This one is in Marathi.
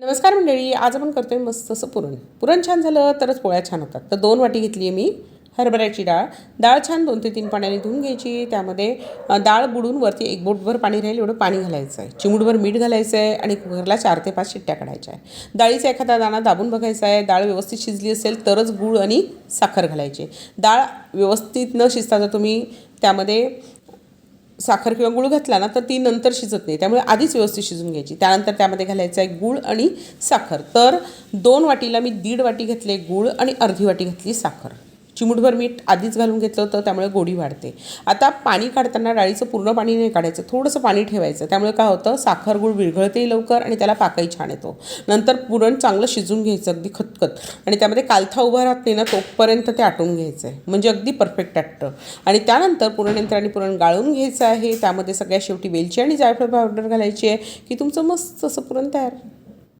नमस्कार मंडळी आज आपण आहे मस्त असं पुरण. पुरण छान झालं तरच पोळ्या छान होतात. तर दोन वाटी घेतली आहे मी हरभऱ्याची डाळ. डाळ छान दोन ते तीन पाण्याने धुवून घ्यायची. त्यामध्ये डाळ बुडून वरती एक बोटभर पाणी राहील एवढं पाणी घालायचं आहे. चिमूटभर मीठ घालायचं आहे आणि कुकरला चार ते पाच शिट्ट्या काढायच्या आहे डाळीचा एखादा दाणा दाबून बघायचा आहे. डाळ व्यवस्थित शिजली असेल तरच गूळ आणि साखर घालायची डाळ व्यवस्थित न शिजता जर तुम्ही त्यामध्ये साखर किंवा गुळ घातला ना तर ती नंतर शिजत नाही. त्यामुळे आधीच व्यवस्थित शिजून घ्यायची. त्यानंतर त्यामध्ये घालायचं आहे गूळ आणि साखर. तर दोन वाटीला मी दीड वाटी घेतले गूळ आणि अर्धी वाटी घातली साखर. चिमूटभर मीठ आधीच घालून घेतलं होतं त्यामुळे गोडी वाढते. आता पाणी काढताना डाळीचं पूर्ण पाणी नाही काढायचं थोडंसं पाणी ठेवायचं. त्यामुळे काय होतं साखर गुळ विरघळतेही लवकर आणि त्याला पाकही छान येतो. नंतर पुरण चांगलं शिजून घ्यायचं अगदी खतखत. आणि त्यामध्ये कालथा उभा राहत नाही ना तोपर्यंत ते आटून घ्यायचं आहे म्हणजे अगदी परफेक्ट आटतं. आणि त्यानंतर पुरणयंत्र आणि पुरण गाळून घ्यायचं आहे. त्यामध्ये सगळ्या शेवटी वेलची आणि जायफळ पावडर घालायची आहे की तुमचं मस्त असं पुरण तयार.